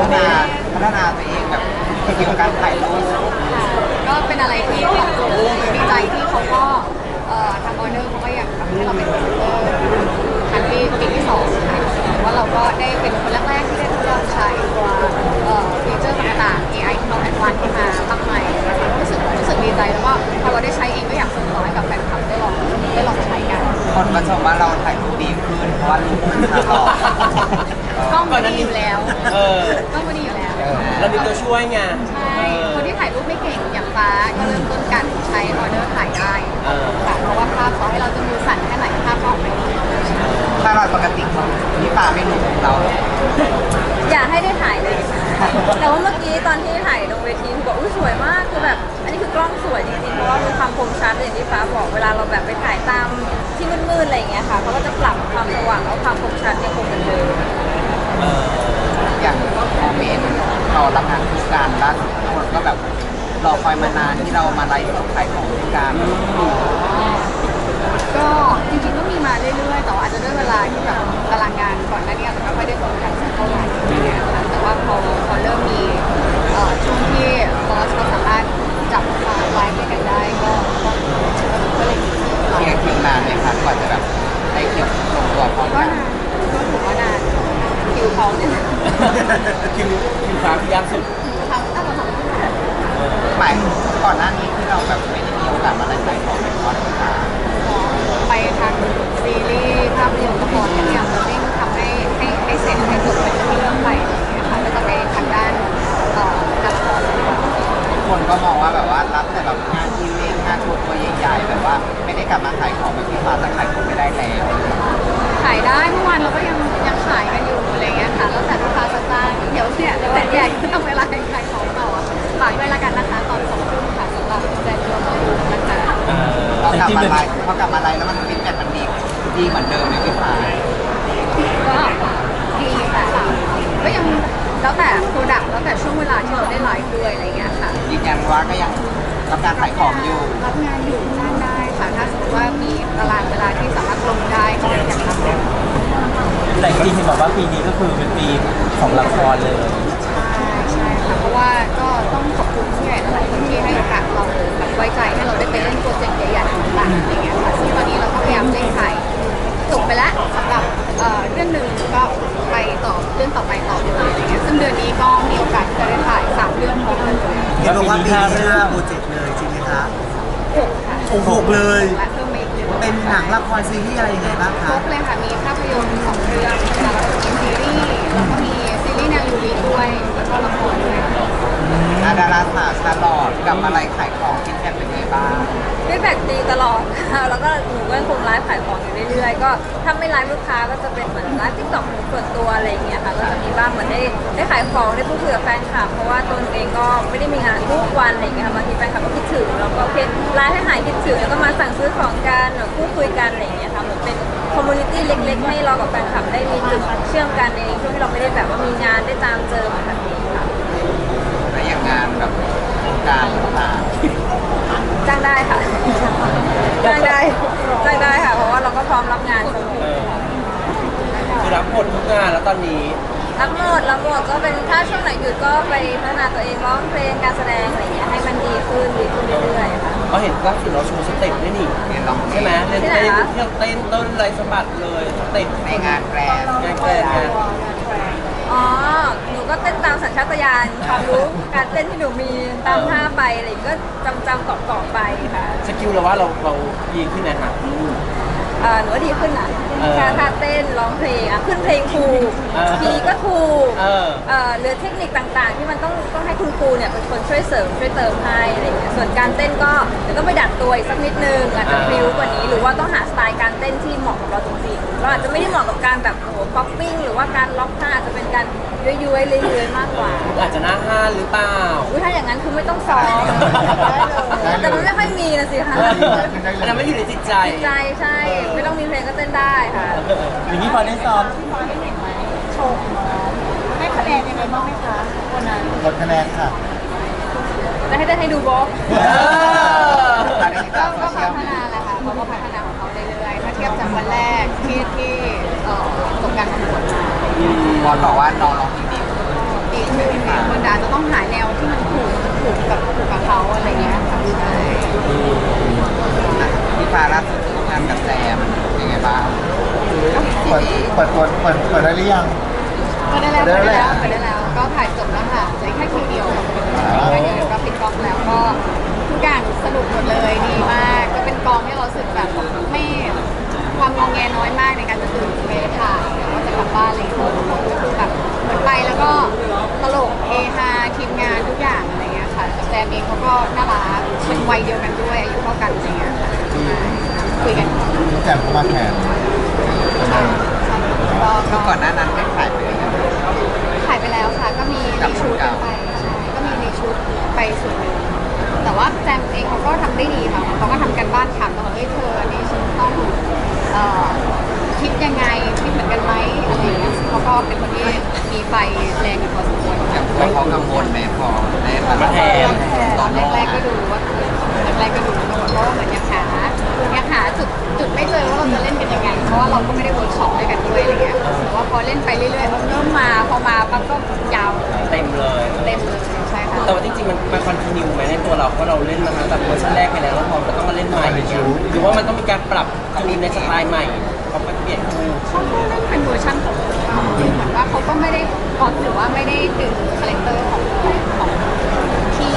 ฒนาพัฒนาตัวเองแบบเกี่ยวกับการถ่ายรูปก็เป็นอะไรที่ปรับตัวดีใจที่เขาก็เอ่อทางออเดอร์เขาก็อยากทำให้เราเป็นพรีเซนเตอร์ครั้งที่ปีที่สองค่ะว่าเราก็ได้เป็นคนแรกๆที่ได้ทดลองใช้ตัว พี่ปาไม่รู้ของเรา อยากให้ได้ถ่ายเลย แต่ว่าเมื่อกี้ตอนที่ถ่ายลงเวทีคือบอกอุ้ยสวยมากคือแบบ อันนี้คือกล้องสวยจริงๆเพราะว่ามีความคมชัดอย่างที่ฟ้าบอกเวลาเราแบบไปถ่ายตามที่มืดๆอะไรอย่างเงี้ยค่ะเขาก็จะปรับความสว่างแล้วความคมชัดยังคงเหมือนเดิมอย่างโมเมนต์เรารับงานคู่กันล่าสุดทุกคนก็แบบรอคอยมานานที่เรามาไลฟ์สดขายของด้วยกันก็จริงๆก็มีมาเรื่อยๆแต่ว่าอาจจะด้วยเวลาที่แบบ ตารางงานก่อนหน้านี้อาจจะไม่ค่อยได้ตรงกันสักเท่าไหร่ค่ะแต่ว่าพอพอเริ่มมีเอ่อช่วงที่ พอกลับมาไลฟ์พอกลับมาไลฟ์แล้วมันฟีดแบ็กมันดีดีเหมือนเดิมไหมพี่ฟ้าก็ดีค่ะก็ยังแล้วแต่โปรดักต์แล้วแต่ช่วงเวลาที่เราได้ไลฟ์ด้วยอะไรเงี้ยค่ะยืนยันว่าก็ยังรับการขายของอยู่รับงานอยู่จ้างได้ค่ะถ้าสมมติว่ามีตารางเวลาที่สามารถลงได้ก็อยากทำเลยแต่จริงๆเห็นบอกว่าปีนี้ก็คือเป็นปีของละครเลยใช่ใช่ค่ะเพราะว่าก็ต้องขอบคุณผู้ใหญ่หลายๆคนที่ให้โอกาสเราแบบไว้ใจให้เราได้ไปเล่นโปรเจกต์ใหญ่ๆต่างๆ อะไรเงี้ยค่ะซึ่งตอนนี้เราก็พยายามเร่งถ่ายจบไปแล้วสำหรับเอ่อเรื่องหนึ่งก็ไปต่อเรื่องต่อไปต่อเลยอะไรเงี้ยซึ่งเดือนนี้ก็มีโอกาสที่จะได้ถ่ายสามเรื่องพร้อมกันเลยเห็นบอกว่าปีนี้ห้าโปรเจกต์เลยจริงไหมคะหกค่ะโอ้โหเลย และเพิ่มมาอีกหนึ่งเป็นหนังละครซีรีส์อะไรยังไงบ้างครคะบเลยค่ะมีภาพยนตร์สองเรื่องนะคะแล้วก็มีซีรีส์แล้วก็มีซีรีส์แนว ยูริด้วย แล้วก็ละครด้วยค่ะอาดาราสาวชาลอดกลับมาไลฟ์ขายของฟีดแบ็กเป็นไงบ้างฟีดแบ็กดีตลอดค่ะ แล้วก็หนูก็ยังคงไลฟ์ขายของอยู่เรื่อยๆ ก็ถ้าไม่ไลฟ์ลูกค้าก็จะเป็นเหมือนไลฟ์ทิกตอกส่วนตัวอะไรอย่างเงี้ยค่ะ ก็จะมีบ้างเหมือนได้ได้ขายของได้พูดคุยกับแฟนคลับ เพราะว่าตัวหนูเองก็ไม่ได้มีงานทุกวันอะไรอย่างเงี้ยค่ะบางทีแฟนคลับก็คิดถึง แล้วก็โอเคไลฟ์ให้หายคิดถึง แล้วก็มาสั่งซื้อของกันหรือพูดคุยกันอะไรอย่างเงี้ยค่ะ เหมือนเป็นคอมมูนิตี้เล็กๆ ให้เรากับแฟนคลับได้มีจุดเชื่อมกันใน ช่วงที่เราไม่ได้แบบว่ามีงานได้ตามเจอเหมือนแบบนี้ค่ะและอย่างงานแบบโครงการต่างจ้างได้ค่ะ จ้างได้จ้างได้ค่ะ เพราะว่าเราก็พร้อมรับงานเสมอค่ะคือรับหมดทุกงานแล้วตอนนี้รับหมดรับหมดก็เป็นถ้าช่วงไหนหยุดก็ไปพัฒนาตัวเองร้องเพลงการแสดงอะไรอย่างเงี้ยให้มันดีขึ้นดีขึ้นเรื่อยๆค่ะ ก็เห็นล่าสุดเราโชว์สเต็ปด้วยนี่ๆเรียนร้องเพลใช่งไหมเล่นที่ไหนเต้นคะเครื่องเต้นต้นไรสะบัดเลยสเต็ปในงานแกรนด์งานแกรนด์งานอ๋อ หนูก็เต้นตามสัญชาตญาณความรู้ การเต้นที่หนูมีตามท่าไปอะไรอย่างเงี้ยก็จำจำเกาะเกาะๆไปค่ะ สกิลเราว่าเราเราดีขึ้นนะฮะ เอ่อหนูว่าดีขึ้นนะเออท่าท่าเต้นร้องเพลงอะขึ้นเพลงถูกเออคีย์ก็ถูกเออ เอ่อหรือเทคนิคต่างๆ ที่มันต้องต้องให้คุณครูเนี่ยเป็นคนช่วยเสริมช่วยเติมให้อะไรอย่างเงี้ยส่วนการเต้นก็เดี๋ยวต้องไปดัดตัวอีกสักนิดนึงอาจจะพริ้วกว่านี้ หรือว่าต้องหาสไตล์การเต้นที่เหมาะกับเราจริงๆเราอาจจะไม่ได้เหมาะกับการแบบโอ้โหป๊อปปิ้งหรือว่าการล็อกท่าอาจจะเป็นการ ย้วยๆเลื้อยๆมากกว่าอาจจะหน้าห้านหรือเปล่า อุ๊ยถ้าอย่างนั้นคือไม่ต้องซ้อมแต่มันไม่ค่อยมีนะสิคะอันนั้นไม่อยู่ในจิตใจจิตใจใช่ ไม่ต้องมีเพลงก็เต้นได้ค่ะ อย่างนี้พอได้ซ้อมให้คะแนนยังไงบ้างไหมคะวันนั้นลดคะแนนค่ะจะให้เต้นให้ดูบล็อกตอนนี้ติดก็ตามโซก็เชียพัลฒนาแหละค่ะเขาก็พัฒนาของเขาเรื่อยๆถ้าเทียบจากวันแรกที่ที่เอ่อประส บการณ์ประกวดมาบอลบอกว่าน้องร้องเพลงดีดีนิดนึงมันอาจจะต้องหาแนวที่มันถูกถูกกับถูกกับเขาอะไรเงี้ยค่ะใช่พี่ฟ้าล่าสุดร่วมงานกับแซมเป็นไงบ้างเปิดเปิดตัวเปิดเปิดได้หรือยังก็ได้แล้วก็ได้แล้วก็ได้แล้ว ก็ถ่ายจบแล้วค่ะเหลือแค่คิวเดียวแค่เดียวก็ปิดกล้องแล้วก็ทุกอย่างสนุกหมดเลยดีมาก ก็เป็นกองที่เราสึกแบบไม่ความงองแงน้อยมากในการจะตื่นไปถ่ กลับบ้านอะไรอย่างเงี้ยคือแบบเหมือนไปแล้วก็ตลกเฮฮาทีมงานทุกอย่างอะไรเงี้ยค่ะแซมเองเขาก็น่ารักเป็นวัยเดียวกันด้วยอายุเท่ากันอะไรเงี้ยค่ะคุยกันแจมเขามาแทนก็ก็ก่อนหน้านั้นได้ถ่ายไปแล้วถ่ายไปแล้วค่ะ ก็มีรีชูตกันไปก็มีรีชูตไปส่วนหนึ่งแต่ว่าแซมเองเขาก็ทำได้ดีค่ะเขาก็ทำกันบ้านถามเราว่าเฮ้ยเธออันนี้ฉันต้องคิดยังไงคิดเหมือน ไฟแรงอยู่พอสมควรอย่างตัวเขากังวลไหมพอได้มาแทนตอนแรกๆก็ดูว่าแรกๆก็ดูกังวลเพราะว่าเหมือนยังหายังหาจุดจุดไม่เจอว่าเราจะเล่นกันยังไง เพราะว่าเราก็ไม่ได้เวิร์กช็อปด้วยกันด้วยอะไรเงี้ยแต่ว่าพอเล่นไปเรื่อยๆมันเริ่มมาพอมาปั๊บก็ยาวเต็มเลยเต็มเลยใช่ค่ะแต่ว่าจริงๆมันมันคอนติเนียไหมในตัวเราเพราะเราเล่นมาทั้งแบบเวอร์ชันแรกไปแล้วแล้วพอมันต้องมาเล่นใหม่อย่างเงี้ยหรือว่ามันต้องมีการปรับจูนในสไตล์ใหม่เขาไปเปลี่ยนคู่เขาก็เล่นเป็นเวอร์ชันของเขาเหมือนว่าเขาก็ไม่ได้ พอดหรือว่าไม่ได้ดึงคาแรคเตอร์ของของที่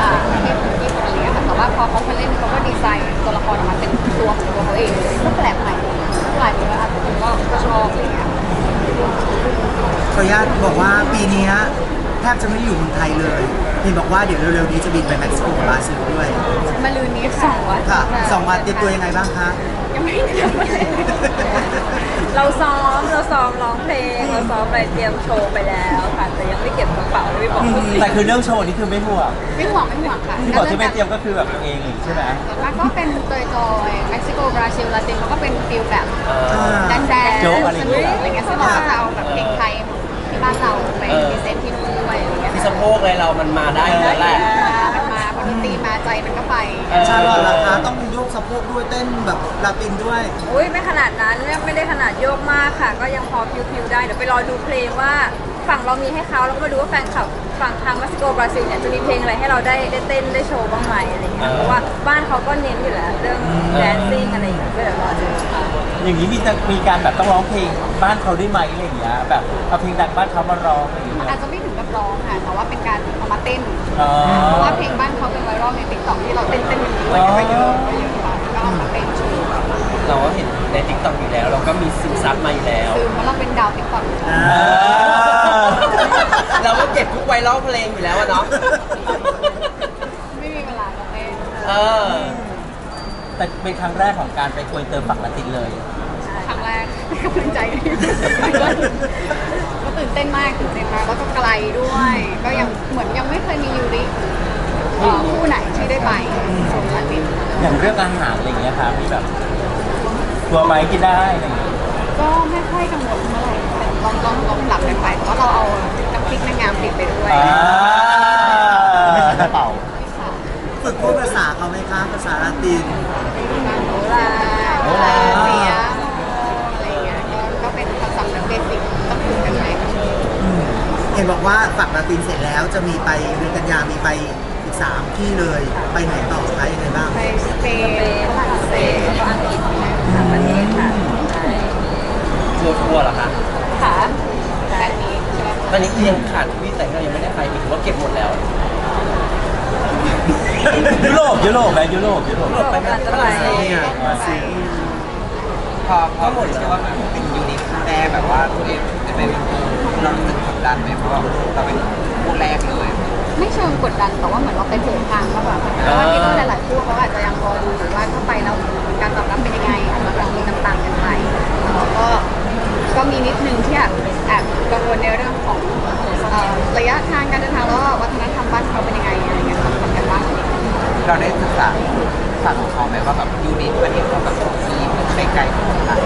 อ่าที่ที่คนอะไรเงี้ยค่ะแต่ว่าพอเขามาเล่นเขาก็ดีไซน์ตัวละครออกมาเป็นตัวของตัวเขาเองเลยก็แปลกใหม่กลายเป็นว่าอะคนก็ก็ชอบอะไรเงี้ยขออนุญาตบอกว่าปีเนี้ยแทบจะไม่ได้อยู่เมืองไทยเลยเห็นบอกว่าเดี๋ยวเร็วๆนี้จะบินไปเม็กซิโกกับบราซิลด้วยมาลืนนี้สองวันค่ะสองวันเตรียมตัวยังไงบ้างคะยังไม่ได้ เตรียมเลยเราซ้อมเราซ้อมร้องเพลงเราซ้อมอะไรเตรียมโชว์ไปแล้วค่ะแต่ยังไม่เก็บกระเป๋าไม่บอกคนอื่นแต่คือเรื่องโชว์นี่คือไม่ห่วงไม่ห่วงไม่ห่วงค่ะที่บอกที่ไม่เตรียมก็คือแบบเองใช่ไหมส่วนมากก็เป็นจอยๆเม็กซิโกบราซิลลาตินเขาก็เป็นฟิลแบบเออแดนแดนโจ๊กอะไรสอย่างนุเงี้กยอะไรเงี้ยซึ่งเราก็จะเอาแบบเพลงไทยที่บ้านเราไปพรีเซนต์ที่นู่นด้วยอะไรเงี้ยที่สะโพกเลยเรามันมาได้อยู่แล้วแหละมามันมาพอดนตรีมาใจมันก็ไปเออชาลอตราคาต้องโยก สะโพกด้วยเต้นแบบลาตินด้วย อุ้ยไม่ขนาดนั้นไม่ไม่ได้ขนาดโยกมากค่ะ ก็ยังพอพิวๆได้เดี๋ยวไปรอดูเพลงว่าฝั่งเรามีให้เขาแล้วก็มาดูว่าแฟนคลับฝั่งทางเม็กซิโกบราซิลเนี่ยจะมีเพลงอะไรให้เราได้ได้เต้นได้โชว์บ้างไหมอะไรเงี้ยเพราะว่าบ้านเขาก็เน้นอยู่แล้วเรื่องแดนซิ่งอะไรอย่างเงี้ยก็เดี๋ยวรอดูค่ะอย่างนี้มีจะมีการแบบต้องร้องเพลงบ้านเขาด้วยไหมอะไรอย่างเงี้ยแบบเอาเพลงดังบ้านเขามาร้องอะไรอย่างเงี้ยอาจจะไม่ถึงกับร้องค่ะแต่ว่าเป็นการเอามาเต้นอ๋อเพราะว่าเพลงบ้านเขาเป็นไวรัลในติ๊กต็อกที่เราเต้นเต้นๆกันอยู่ด้วยก็เยอะ เราก็เห็นในทิกตอกอยู่แล้ว เราก็มีซึมซับมาอยู่แล้ว คือเพราะเราเป็นดาวติ๊กต็อกอ่าเราก็เก็บทุกไวรัลเพลงอยู่แล้วอะเนาะไม่มีเวลาจะเต้นเออแต่เป็นครั้งแรกของการไปคุยเติมฝั่งละตินเลยครั้งแรกเป็นกำลังใจก็ตื่นเต้นมากตื่นเต้นมากแล้วก็ไกลด้วย ก็ยังเหมือนยังไม่เคยมียูริเอ่อคู่ไหนที่ได้ไปสงลาตินอย่างเรื่องอาหารอะไรอย่างเงี้ยค่ะมีแบบ ตัวไหมกินได้อะไรอย่างเงี้ยก็ไม่ค่อยกังวลเท่าไหร่แต่ลองลองลองหลับกันไปเพราะเราเอาน้ำพริกนางงามติดไปด้วยอ่าไม่ใส่กระเป๋าค่ะฝึกพูดภาษาเขาไหมคะภาษาลาตินโบราณโบราเสียอะไรอย่างเงี้ยก็ก็เป็นคำศัพท์แบบเบสิกต้องฝึกกันไป เห็นบอกว่าฝั่งลาตินเสร็จแล้วจะมีไปเดือนกันยามีไป สามที่เลยไปไหนต่อคะยังไงบ้างไปสเปนฝรั่งเศสแล้วก็อังกฤษต่างประเทศค่ะใช่ทัวร์ทัวร์เหรอคะค่ะแบบนี้ใช่ไหมตอนนี้คือยังขาดที่แต่งเรายังไม่ได้ไปอีกว่าเก็บหมดแล้วยุโรปยุโรปไหมยุโรปยุโรปยุโรปกำลังจะไปเนี่ยมาซิพอพอหมดเชื่อว่ามันเป็นยูนิคแรกแบบว่าตัวเองจะเป็นเรารู้สึกกดดันไหมเพราะว่าเราเป็นคู่แรกเลย ไม่เชิงกดดันแต่ว่าเหมือนเราไปเถิดทางมากกว่าเพราะว่าที่นู่นหลายๆคู่เขาอาจจะยังรอดูอยู่ว่าถ้าไปแล้วการตอบรับเป็นยังไงอาจจะแบบมีต่างๆกันไปแล้วก็ก็มีนิดนึงที่แอบแอบกังวลในเรื่องของเอ่อระยะทางการเดินทางแล้วก็วัฒนธรรมบ้านเขาเป็นยังไงอะไรเงี้ยต้องทำกันบ้างนิดนึงเราได้ศึกษาศาสตร์ของเขาไหมว่าแบบยูนิคประเทศเขาแบบที่ไม่ไกลของเรา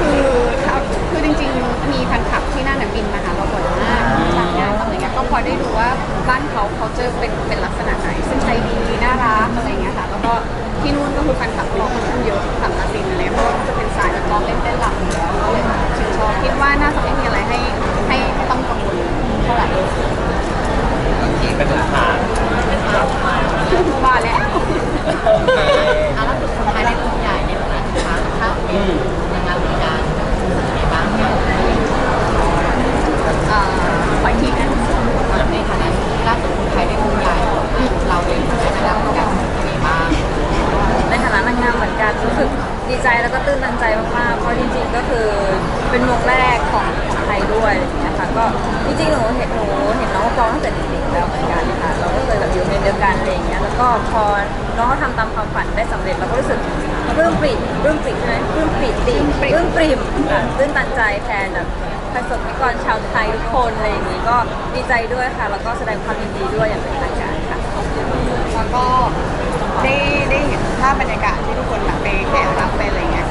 คือถ้าคือจริง ๆ มีแฟนคลับที่นั่นน่ะบินมาหาเราบ่อยมากทำงานอะไรเงี้ยก็พอได้ดูว่า บ้านเขาเขาเจอเป็นเป็นลักษณะไหนซึ่งใจดีน่ารักอะไรเงี้ยค่ะแล้วก็ที่นู่นก็คือแฟนคลับเราค่อนข้างเยอะฝั่งลาตินอะไรเพราะว่าจะเป็นสายนักร้องเล่นเต้นหลับแล้วก็เลยชื่นชอบคิดว่าน่าจะไม่มีอะไรให้ให้ต้องกังวลเท่าไหร่โอเคเป็นหลักฐานมาแล้วเอาล่ะสุดท้ายในกลุ่ใหญ่เนี่ยนะคะถ้าเป็น กันอะไรอย่างเงี้ยแล้วก็พอน้องเขาทำตามความฝันได้สำเร็จเราก็รู้สึกปลื้มปริ่มปลื้มปริ่มใช่ไหมปลื้มปริ่มปริ่มปลื้มปริ่มค่ะตื้นตันใจแทนแบบประสบนิกรชาวไทยทุกคนอะไรอย่างงี้ก็ดีใจด้วยค่ะ แล้วก็แสดงความยินดีด้วยอย่างเป็นทางการค่ะแล้วก็ได้ได้เห็นภาพบรรยากาศที่ทุกคนแบบไปแข่งรับไปอะไรเงี้ย